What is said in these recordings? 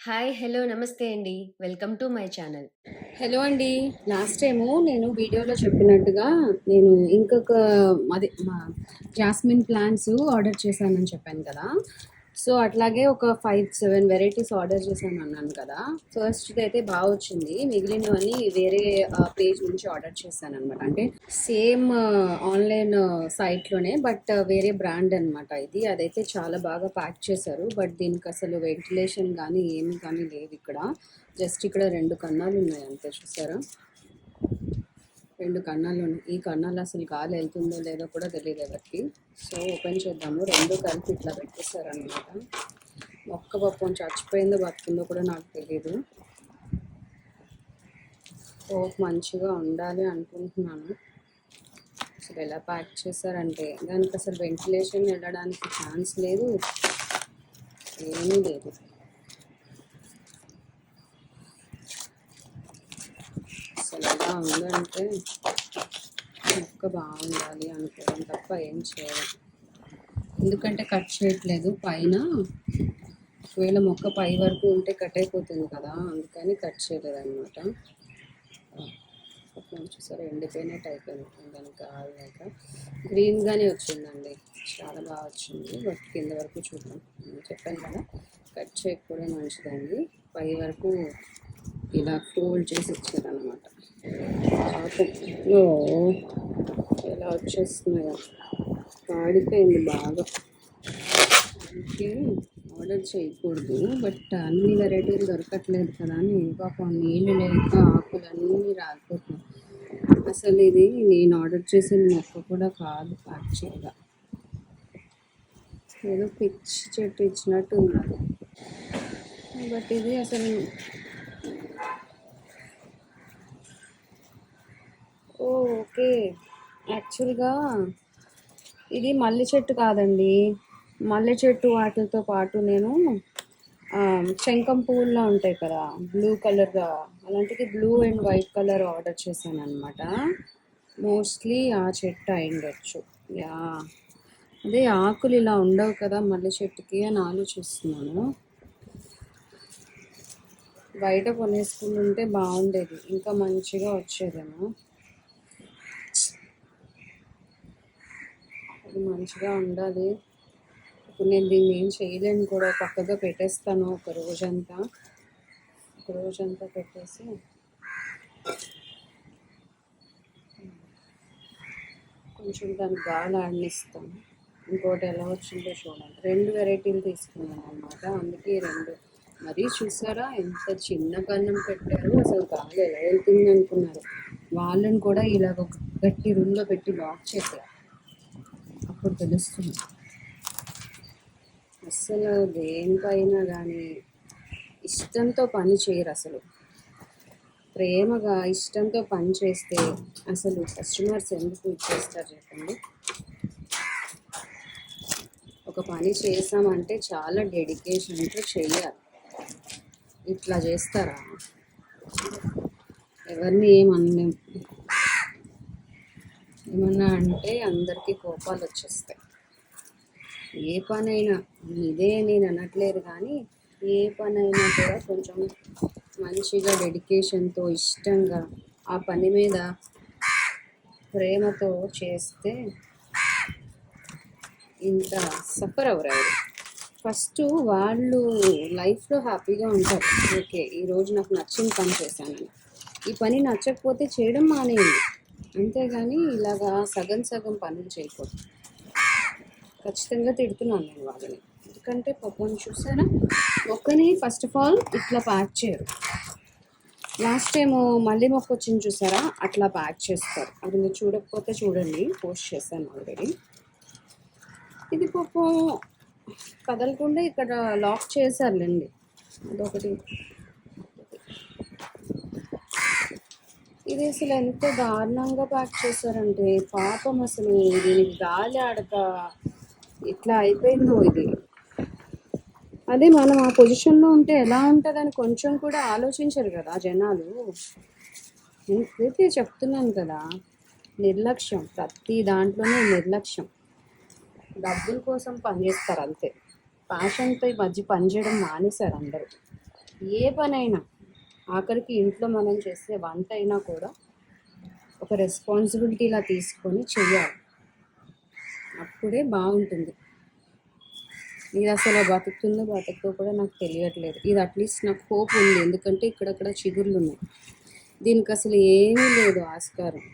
Hi! Hello! నమస్తే అండి. Welcome to my channel. Hello అండి. లాస్ట్ టైము నేను వీడియోలో చెప్పినట్టుగా నేను ఇంకొక అదే మా జాస్మిన్ ప్లాంట్స్ ఆర్డర్ చేశానని చెప్పాను కదా! సో, అట్లాగే ఒక 5, 7 వెరైటీస్ ఆర్డర్ చేశాను అన్నాను కదా! ఫస్ట్ది అయితే బాగా వచ్చింది. మిగిలినవన్నీ వేరే పేజ్ నుంచి ఆర్డర్ చేశాను అనమాట అంటే సేమ్ ఆన్‌లైన్ సైట్‌లోనే బట్ వేరే బ్రాండ్ అనమాట ఇది. అదైతే చాలా బాగా ప్యాక్ చేశారు. బట్ దీనికి అసలు వెంటిలేషన్ కానీ ఏమి కానీ లేవిక్కడ. జస్ట్ ఇక్కడ రెండు కన్నాలు ఉన్నాయి అంతే చూసారా? 2 కన్నాలున్నాయి. ఈ కన్నాలు అసలు గాలి వెళ్తుందో లేదో కూడా తెలియదు ఎవరికి సో, ఓపెన్ చేద్దాము. రెండు కలిపి ఇట్లా పెట్టేసారనమాట. మొక్క పాపం చచ్చిపోయిందో, బతికిందో కూడా నాకు తెలియదు హోప్ మంచిగా ఉండాలి అనుకుంటున్నాను. అసలు ఎలా ప్యాక్ చేశారంటే దానికసలు వెంటిలేషన్ వెళ్ళడానికి ఛాన్స్ లేదు. ఏమీ లేదు. అసలెలా ఉందంటే మొక్క బాగుండాలి అనుకోవడం తప్ప ఏం చేయాలి ఎందుకంటే కట్ చేయట్లేదు పైన. ఒకవేళ మొక్క పై వరకు ఉంటే కట్ అయిపోతుంది కదా! అందుకని కట్ చేయలేదనమాట. పక్కన చూసారా ఎండిపోయినట్టు అయిపోయింది దానికి గాలి గ్రీన్‌గానే వచ్చిందండి. చాలా బాగా వచ్చింది. బట్ కింద వరకు చూద్దాం. చెప్పాను కదా! కట్ చేయకపోవడం మంచిదండి. పై వరకు ఇలా ఫోల్డ్ చేసి ఇచ్చారనమాట. పాపం ఎలా వచ్చేస్తున్నాయో. పాడిపోయింది బాగా. అందుకే ఆర్డర్ చేయకూడదు. బట్ అన్ని వెరైటీలు దొరకట్లేదు కదా అని పాపం నీళ్ళు లేక ఆకులన్నీ రాలిపోతున్నాయి. అసలు ఇది నేను ఆర్డర్ చేసిన మొక్క కూడా కాదు యాక్చువల్‌గా. ఏదో పిచ్చి చెట్టు ఇచ్చినట్టు ఉన్నది బట్ ఇది అసలు ఓకే. యాక్చువల్‌గా ఇది మల్లె చెట్టు కాదండి. మల్లె చెట్టు వాటితో పాటు నేను శంఖం పువ్వుల్లో ఉంటాయి కదా! బ్లూ కలర్‌గా అలాంటిది blue and white colour order చేశాననమాట. మోస్ట్‌లీ ఆ చెట్టు అయిండొచ్చు యా అదే ఆకులు ఇలా ఉండవు కదా మల్లె చెట్టుకి అని ఆలోచిస్తున్నాను. బయట కొనేసుకుంటుంటే బాగుండేది ఇంకా మంచిగా వచ్చేదేమో. మంచిగా ఉండాలి. ఇప్పుడు నేను దీన్ని ఏం చేయలేను కూడా పక్కగా పెట్టేస్తాను ఒక రోజంతా. ఒక రోజంతా పెట్టేసి కొంచెం దానికి గాలి ఆడినిస్తాను ఇంకోటి ఎలా వచ్చిందో చూడండి. రెండు వెరైటీలు తీసుకున్నాననమాట. అందుకే రెండు మరీ చూసారా ఎంత చిన్న కన్నం పెట్టారు అసలు గాలి ఎలా ఎళ్తుందనుకున్నారు. వాళ్ళని కూడా ఇలాగ ఒక గట్టి రూమ్‌లో పెట్టి లాక్ చేశారు. ఇప్పుడు తెలుస్తుంది. అస్సలు దేనికైనా కానీ ఇష్టంతో పని చేయరు అసలు ప్రేమగా, ఇష్టంతో పని చేస్తే అసలు కస్టమర్స్ ఎందుకు ఇచ్చేస్తారు చెప్పండి? ఒక పని చేసామంటే చాలా డెడికేషన్‌తో చేయాలి ఇట్లా చేస్తారా? ఎవరిని ఏమి ఏమన్నా అంటే అందరికీ కోపాలు వచ్చేస్తాయి ఏ పనైనా ఇదే నేను అనట్లేదు కానీ ఏ పనైనా కూడా కొంచెం మంచిగా డెడికేషన్‌తో, ఇష్టంగా ఆ పని మీద ప్రేమతో చేస్తే ఇంత సఫర్ అవ్వరెవరు. ఫస్ట్ వాళ్ళు లైఫ్‌లో హ్యాపీగా ఉంటారు. ఓకే. ఈరోజు నాకు నచ్చిన పని చేశానని. ఈ పని నచ్చకపోతే చేయడం మానేయండి. అంతేగాని ఇలాగా సగం సగం పనులు చేయకూడదు. ఖచ్చితంగా తిడుతున్నాను నేను వాళ్ళని. ఎందుకంటే పాపం చూసారా? మొక్కని ఫస్ట్ ఆఫ్ ఆల్ ఇట్లా ప్యాక్ చేయరు. లాస్ట్ టైము మళ్ళీ మొక్క వచ్చింది చూసారా? అట్లా ప్యాక్ చేస్తారు. అది మీరు చూడకపోతే చూడండి. పోస్ట్ చేశాను ఆల్రెడీ. ఇది పాపం కదలకుండా ఇక్కడ లాక్ చేశారులేండి అదొకటి. ఇది అసలు ఎంత దారుణంగా ప్యాక్ చేశారంటే పాపం అసలు దీనికి గాలి ఆడక ఇట్లా అయిపోయిందో ఇది. అదే మనం ఆ పొజిషన్‌లో ఉంటే ఎలా ఉంటుందని కొంచెం కూడా ఆలోచించరు కదా జనాలు. నేనైతే చెప్తున్నాను కదా! నిర్లక్ష్యం. ప్రతి దాంట్లోనే నిర్లక్ష్యం. డబ్బుల కోసం పనిచేస్తారు అంతే. ప్యాషన్‌తో ఈ మధ్య పని చేయడం మానేశారు అందరూ. ఏ పనైనా ఆఖరికి ఇంట్లో మనం చేసే వంట అయినా కూడా ఒక రెస్పాన్సిబిలిటీలా తీసుకొని చెయ్యాలి. అప్పుడే బాగుంటుంది. ఇది అసలు బతుకుతుందో బతుకుతో కూడా నాకు తెలియట్లేదు. ఇది అట్లీస్ట్ నాకు హోప్ ఉంది. ఎందుకంటే ఇక్కడక్కడ చిగుర్లు ఉన్నాయి. దీనికి అసలు ఏమీ లేదు ఆస్కారం.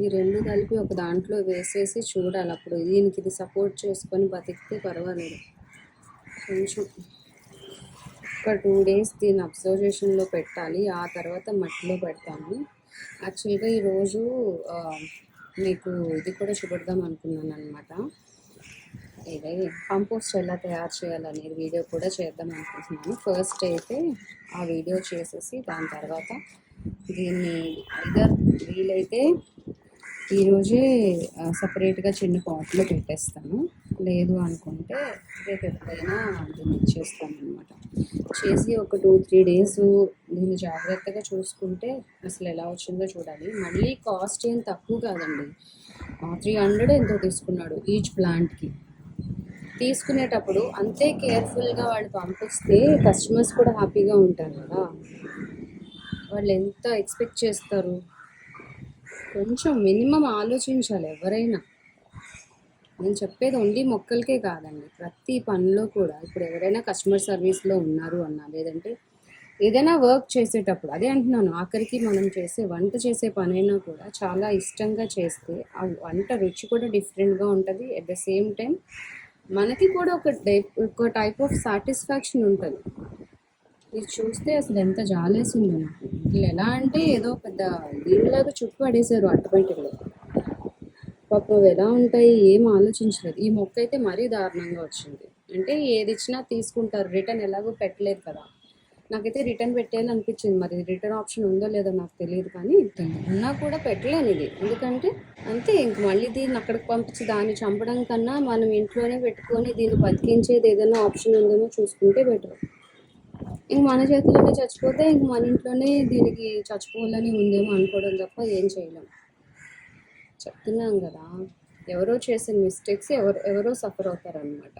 ఈ రెండు కలిపి ఒక దాంట్లో వేసేసి చూడాలి అప్పుడు. దీనికి ఇది సపోర్ట్ చేసుకొని బతికితే పర్వాలేదు. కొంచెం ఒక టూ డేస్ దీన్ని అబ్జర్వేషన్లో పెట్టాలి. ఆ తర్వాత మట్టిలో పెడతాను యాక్చువల్గా ఈరోజు మీకు ఇది కూడా చూపెడదాం అనుకున్నాను అనమాట ఇదే కంపోస్ట్ ఎలా తయారు చేయాలనే వీడియో కూడా చేద్దాం అనుకుంటున్నాను. ఫస్ట్ అయితే ఆ వీడియో చేసేసి దాని తర్వాత దీన్ని ఐదర్ వీలైతే ఈరోజే సపరేట్గా చిన్న పాట్లో పెట్టేస్తాను. లేదు అనుకుంటే రేపు ఎప్పుడైనా దీన్ని ఇచ్చేస్తాను అనమాట చేసి ఒక టూ త్రీ డేస్ దీన్ని జాగ్రత్తగా చూసుకుంటే అసలు ఎలా వచ్చిందో చూడాలి. మళ్ళీ కాస్ట్ ఏం తక్కువ కాదండి. త్రీ హండ్రెడ్ ఎంతో తీసుకున్నాడు ఈచ్ ప్లాంట్కి. తీసుకునేటప్పుడు అంతే కేర్ఫుల్గా వాళ్ళు పంపిస్తే కస్టమర్స్ కూడా హ్యాపీగా ఉంటారు కదా. వాళ్ళు ఎంత ఎక్స్పెక్ట్ చేస్తారు? కొంచెం మినిమం ఆలోచించాలి ఎవరైనా. నేను చెప్పేది ఓన్లీ మొక్కలకే కాదండి. ప్రతి పనిలో కూడా ఇప్పుడు ఎవరైనా కస్టమర్ సర్వీస్లో ఉన్నారు అన్నా లేదంటే ఏదైనా వర్క్ చేసేటప్పుడు అదే అంటున్నాను ఆఖరికి మనం చేసే వంట చేసే పనైనా కూడా చాలా ఇష్టంగా చేస్తే ఆ వంట రుచి కూడా డిఫరెంట్గా ఉంటుంది. అట్ ద సేమ్ టైం మనకి కూడా ఒక ఒక టైప్ ఆఫ్ సాటిస్ఫాక్షన్ ఉంటుంది. ఇది చూస్తే అసలు ఎంత జాలేసిందో నాకు. ఇట్లా ఎలా అంటే ఏదో పెద్ద దీనిలాగా చుట్టూ పడేశారు అట్టపెట్టెలో పాపం అవి ఎలా ఉంటాయి ఏం ఆలోచించలేదు. ఈ మొక్క అయితే మరీ దారుణంగా వచ్చింది. అంటే ఏది ఇచ్చినా తీసుకుంటారు. రిటర్న్ ఎలాగో పెట్టలేదు కదా. నాకైతే రిటర్న్ పెట్టేయాలి అనిపించింది. మరి రిటర్న్ ఆప్షన్ ఉందో లేదో నాకు తెలియదు కానీ ఉన్నా కూడా పెట్టలేను ఇది. ఎందుకంటే అంతే ఇంక మళ్ళీ దీన్ని అక్కడికి పంపించి దాన్ని చంపడం కన్నా మనం ఇంట్లోనే పెట్టుకొని దీన్ని బతికించేది ఏదైనా ఆప్షన్ ఉందేమో చూసుకుంటే బెటర్. ఇంక మన చేతిలోనే చచ్చిపోతే ఇంక మన ఇంట్లోనే దీనికి చచ్చిపోవాలని ఉందేమో అనుకోవడం తప్ప ఏం చేయలేం. చెప్తున్నాం కదా ఎవరో చేసిన మిస్టేక్స్ ఎవరు ఎవరో సఫర్ అవుతారనమాట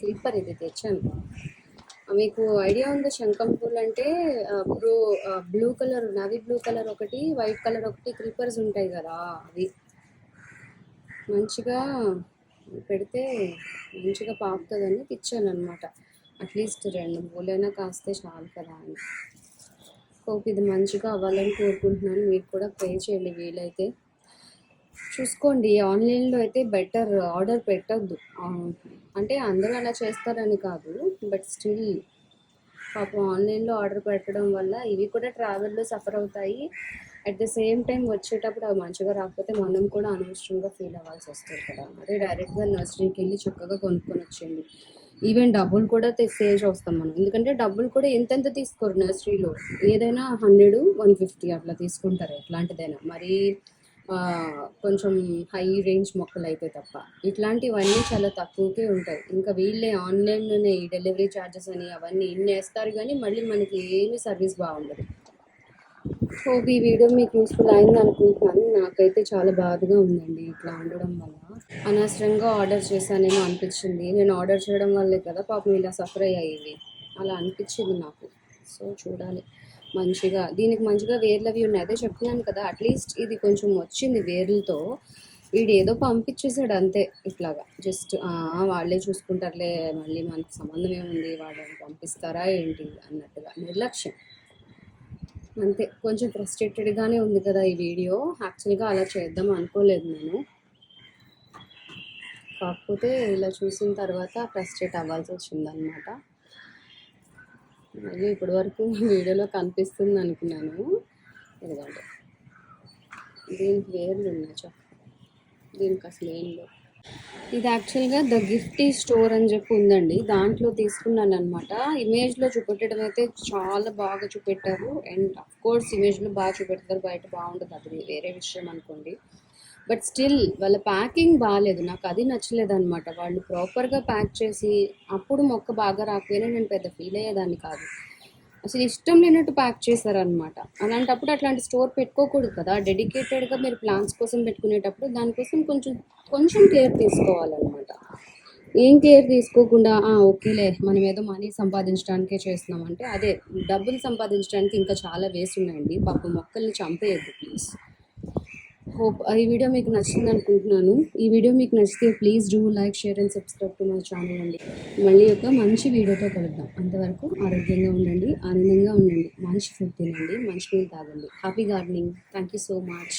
క్లిప్పర్ ఇది తెచ్చాను. మీకు ఐడియా ఉందా? శంఖం పూలు అంటే blue blue colour navy blue colour ఒకటి వైట్ కలర్ ఒకటి క్లిప్పర్స్ ఉంటాయి కదా అవి. మంచిగా పెడితే మంచిగా పాకుతుందని తెచ్చాను అనమాట అట్లీస్ట్ రెండు పూలైనా కాస్తే చాలు కదా అని. హోప్ ఇది మంచిగా అవ్వాలని కోరుకుంటున్నాను. మీరు కూడా ప్రే చేయండి వీలైతే. చూసుకోండి ఆన్లైన్లో అయితే బెటర్ ఆర్డర్ పెట్టద్దు. అంటే అందరూ అలా చేస్తారని కాదు బట్ స్టిల్ పాపం ఆన్లైన్లో ఆర్డర్ పెట్టడం వల్ల ఇవి కూడా ట్రావెల్లో సఫర్ అవుతాయి. అట్ ద సేమ్ టైం వచ్చేటప్పుడు అవి మంచిగా రాకపోతే మనం కూడా అనవసరంగా ఫీల్ అవ్వాల్సి వస్తుంది కదా. అదే డైరెక్ట్గా నర్సరీకి వెళ్ళి చక్కగా కొనుక్కొని వచ్చేయండి. ఈవెన్ డబ్బులు కూడా సేవ్ చేస్తాం మనం. ఎందుకంటే డబ్బులు కూడా ఎంతెంత తీసుకోరు నర్సరీలో? ఏదైనా హండ్రెడ్ వన్ ఫిఫ్టీ అట్లా తీసుకుంటారు ఎట్లాంటిదైనా. మరీ కొంచెం హై రేంజ్ మొక్కలు అయితే తప్ప. ఇట్లాంటివన్నీ చాలా తక్కువకే ఉంటాయి. ఇంకా వీళ్ళే ఆన్లైన్లోనే ఈ డెలివరీ ఛార్జెస్ అని అవన్నీ ఇన్ని వేస్తారు కానీ మళ్ళీ మనకి ఏమీ సర్వీస్ బాగుండదు. హోప్ ఈ వీడియో మీకు యూస్ఫుల్ అయింది అనుకుంటున్నాను. నాకైతే చాలా బాధగా ఉందండి ఇట్లా ఉండడం వల్ల. అనవసరంగా ఆర్డర్ చేశానేమో అనిపించింది. నేను ఆర్డర్ చేయడం వల్లే కదా పాపం ఇలా సఫర్ అయ్యాయి అలా అనిపించింది నాకు. సో చూడాలి. మంచిగా దీనికి మంచిగా వేర్లు అవి ఉన్నాయి. అదే చెప్తున్నాను కదా అట్లీస్ట్ ఇది కొంచెం వచ్చింది వేర్లతో. వీడు ఏదో పంపించేసాడు అంతే ఇట్లాగా. జస్ట్ వాళ్ళే చూసుకుంటారులే మళ్ళీ మనకు సంబంధం ఏముంది వాళ్ళని పంపిస్తారా ఏంటి అన్నట్టుగా. నిర్లక్ష్యం. అంతే. కొంచెం ఫ్రస్ట్రేటెడ్గానే ఉంది కదా ఈ వీడియో. యాక్చువల్గా అలా చేద్దాం అనుకోలేదు నేను. కాకపోతే ఇలా చూసిన తర్వాత ఫ్రస్ట్రేట్ అవ్వాల్సి వచ్చిందనమాట మరియు ఇప్పటి వరకు వీడియోలో కనిపిస్తుంది అనుకున్నాను. ఎందుకంటే దీనికి వేర్లు ఉన్నాయి చక్క దీనికి అసలు ఏం లేవు. ఇది యాక్చువల్గా ద గిఫ్టీ స్టోర్ అని చెప్పి ఉందండి. దాంట్లో తీసుకున్నాను అనమాట ఇమేజ్లో చూపెట్టడం అయితే చాలా బాగా చూపెట్టారు. అండ్ అఫ్ కోర్స్ ఇమేజ్లో బాగా చూపెడతారు. బయట బాగుంటుంది అది వేరే విషయం అనుకోండి. బట్ స్టిల్ వాళ్ళ ప్యాకింగ్ బాగాలేదు నాకు అది నచ్చలేదు అనమాట వాళ్ళు ప్రాపర్గా ప్యాక్ చేసి అప్పుడు మొక్క బాగా రాకపోయినా నేను పెద్ద ఫీల్ అయ్యేదాన్ని కాదు. అసలు ఇష్టం లేనట్టు ప్యాక్ చేశారనమాట అలాంటప్పుడు అట్లాంటి స్టోర్ పెట్టుకోకూడదు కదా. డెడికేటెడ్గా మీరు ప్లాన్స్ కోసం పెట్టుకునేటప్పుడు దానికోసం కొంచెం కొంచెం కేర్ తీసుకోవాలన్నమాట. ఏం కేర్ తీసుకోకుండా "ఆ, ఓకేలే మనం ఏదో మనీ సంపాదించడానికే చేస్తున్నాం. అంటే అదే డబ్బులు సంపాదించడానికి ఇంకా చాలా వేస్ ఉన్నాయండి. పాప మొక్కల్ని చంపేయద్దు ప్లీజ్. హోప్ ఈ వీడియో మీకు నచ్చింది అనుకుంటున్నాను. ఈ వీడియో మీకు నచ్చితే please do like share and subscribe to my channel అండి. మళ్ళీ ఒక మంచి వీడియోతో కలుద్దాం. అంతవరకు ఆరోగ్యంగా ఉండండి ఆనందంగా ఉండండి. మంచి ఫుడ్ తినండి మంచి నీళ్ళు తాగండి. Happy gardening thank you so much